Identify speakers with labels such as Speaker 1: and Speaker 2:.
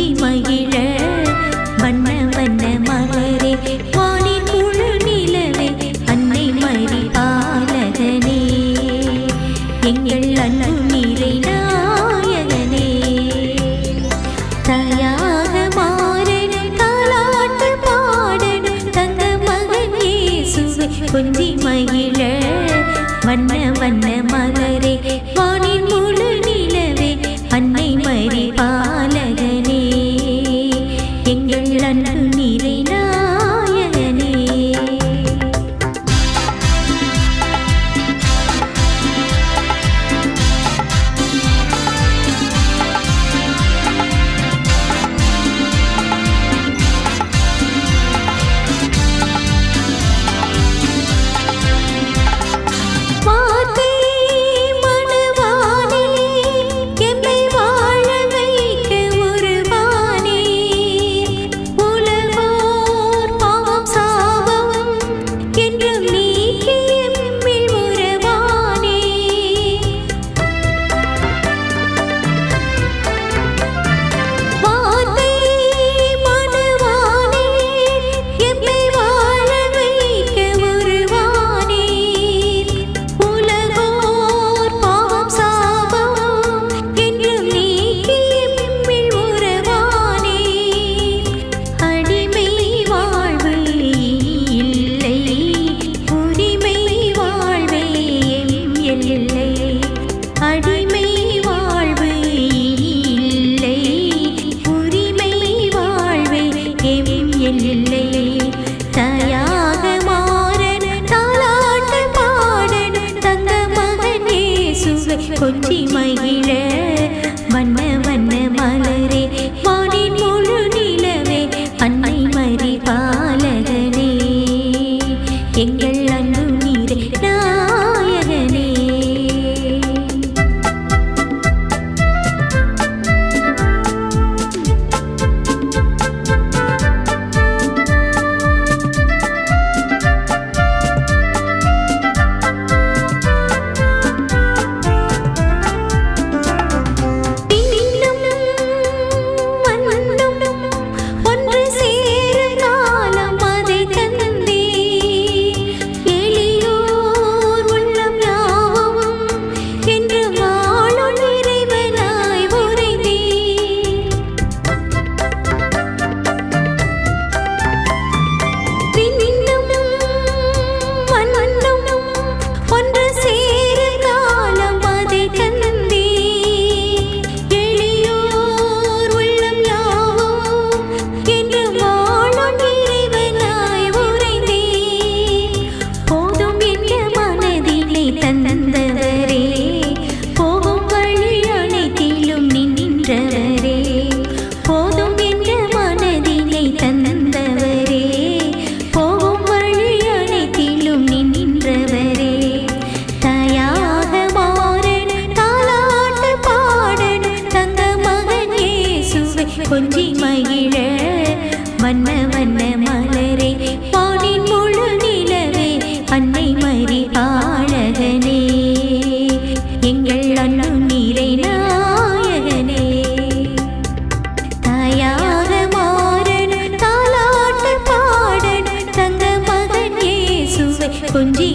Speaker 1: கொஞ்சி மகிழ வண்ண வண்ண மலரே. வாணி குழு நிலவே அன்னை மறி பாலகனே. எங்கள் அண்ணு நிறை நாயகனே. தயாக மாறனும் தாலாட்டு பாடனும் தங்க மகன் ஏசுவை கொஞ்சி மகிழ வண்ண 土地。கொஞ்சி மகிழ வண்ண வண்ண மலரே பாடின் முழு நிலவே அன்னை மறி ஆழகனே. எங்கள் அண்ணன் நீரை நாயகனே. தாயாக மாறன் தாலாட்டு பாடன் தங்க மகன் ஏசுவை கொஞ்சி